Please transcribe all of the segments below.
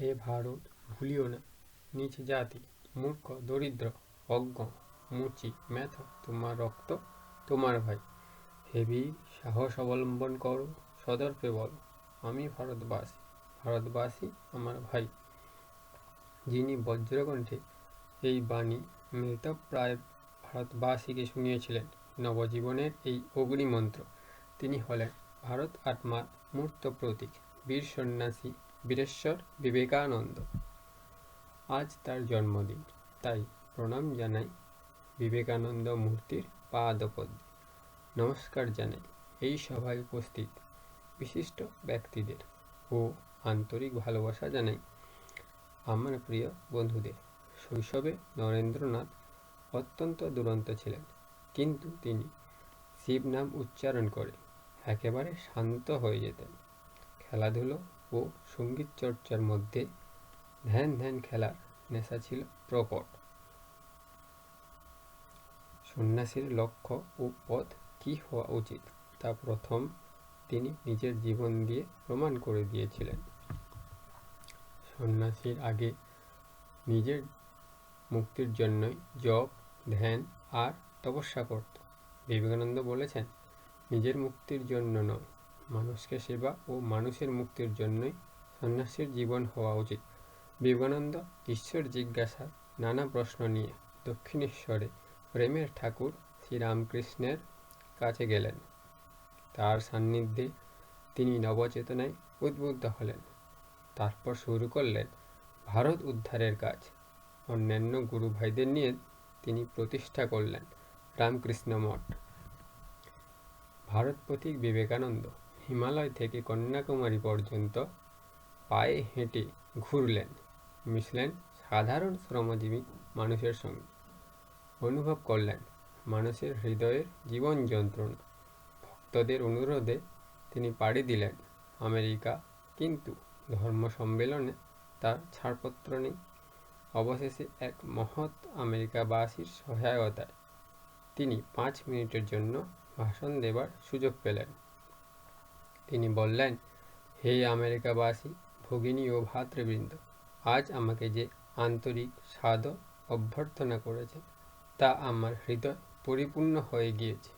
হে ভারত, ভুলিও না। নিচ জাতি, মূর্খ, দরিদ্র, অজ্ঞ, মুচি, মেথা, তোমার রক্ত, তোমার ভাই। হে বীর, সাহস অবলম্বন করো, সদর্পে বলো, আমি ভারতবাসী ভারতবাসী আমার ভাই। যিনি বজ্রকণ্ঠে এই বাণী মৃতপ্রায় ভারতবাসীকে শুনিয়েছিলেন, নবজীবনের এই অগ্নিমন্ত্র। তিনি হলেন ভারত আত্মার মূর্ত প্রতীক, বীর সন্ন্যাসী বীরেশ্বর বিবেকানন্দ। আজ তার জন্মদিন, তাই প্রণাম জানাই বিবেকানন্দ মূর্তির পাদপদ্মে। নমস্কার জানাই এই সভায় উপস্থিত বিশিষ্ট ব্যক্তিদের ও আন্তরিক ভালোবাসা জানাই আমার প্রিয় বন্ধুদের। শৈশবে নরেন্দ্রনাথ অত্যন্ত দুরন্ত ছিলেন, কিন্তু তিনি শিব নাম উচ্চারণ করে একেবারে শান্ত হয়ে যেতেন। খেলাধুলো ও সংগীত চর্চার মধ্যে ধ্যান ধ্যান খেলার নেশা ছিল প্রকট। সন্ন্যাসীর লক্ষ্য ও পথ কী হওয়া উচিত তা প্রথম তিনি নিজের জীবন দিয়ে প্রমাণ করে দিয়েছিলেন। সন্ন্যাসীর আগে নিজের মুক্তির জন্যই জপ, ধ্যান আর তপস্যা করত। বিবেকানন্দ বলেছেন, নিজের মুক্তির জন্য নয় মানুষকে সেবা ও মানুষের মুক্তির জন্যই সন্ন্যাসীর জীবন হওয়া উচিত। বিবেকানন্দ ঈশ্বর জিজ্ঞাসা নানা প্রশ্ন নিয়ে দক্ষিণেশ্বরে প্রেমের ঠাকুর শ্রীরামকৃষ্ণের কাছে গেলেন। তার সান্নিধ্যে তিনি নবচেতনায় উদ্বুদ্ধ হলেন। তারপর শুরু করলেন ভারত উদ্ধারের কাজ। অন্যান্য গুরু ভাইদের নিয়ে তিনি প্রতিষ্ঠা করলেন রামকৃষ্ণ মঠ। ভারত পথিক বিবেকানন্দ হিমালয় থেকে কন্যাকুমারী পর্যন্ত পায়ে হেঁটে ঘুরলেন, মিশলেন সাধারণ শ্রমজীবী মানুষের সঙ্গে। অনুভব করলেন মানুষের হৃদয়ের জীবন যন্ত্রণা। ভক্তদের অনুরোধে তিনি পাড়ি দিলেন, আমেরিকা কিন্তু ধর্ম সম্মেলনে তার ছাড়পত্র নেই। অবশেষে এক মহৎ আমেরিকাবাসীর সহায়তায় তিনি পাঁচ মিনিটের জন্য ভাষণ দেবার সুযোগ পেলেন। তিনি বললেন, হে আমেরিকাবাসী, ভগিনী ও ভাতৃবৃন্দ, আজ আমাকে যে আন্তরিক সাদ অভ্যর্থনা করেছে, তা আমার হৃদয় পরিপূর্ণ হয়ে গিয়েছে।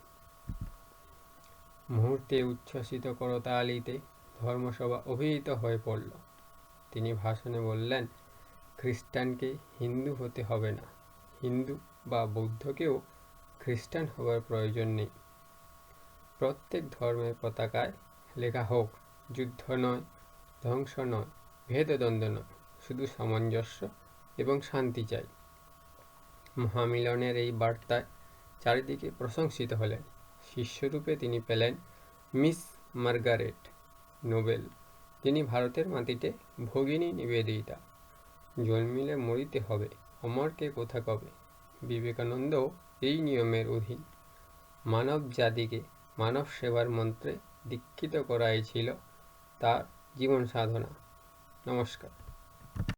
মুহূর্তে উচ্ছ্বসিত করতালিতে ধর্মসভা অভিহিত হয়ে পড়ল। তিনি ভাষণে বললেন, খ্রিস্টানকে হিন্দু হতে হবে না। হিন্দু বা বৌদ্ধকেও খ্রিস্টান হওয়ার প্রয়োজন নেই। প্রত্যেক ধর্মের পতাকায় লেখা হোক, যুদ্ধ নয়, ধ্বংস নয়, ভেদদ্বন্দ্ব নয়, শুধু সামঞ্জস্য এবং শান্তি চাই। মহামিলনের এই বার্তায় চারিদিকে প্রশংসিত হলেন। শিষ্যরূপে তিনি পেলেন মিস মার্গারেট নোবেল। যিনি ভারতের মাটিতে ভগিনী নিবেদিতা। জন্মিলে মরিতে হবে, অমরকে কোথা কবে? বিবেকানন্দ এই নিয়মের অধীন। মানব জাতিকে মানব সেবার মন্ত্রে দীক্ষিত করাই ছিল তার জীবন সাধনা। নমস্কার।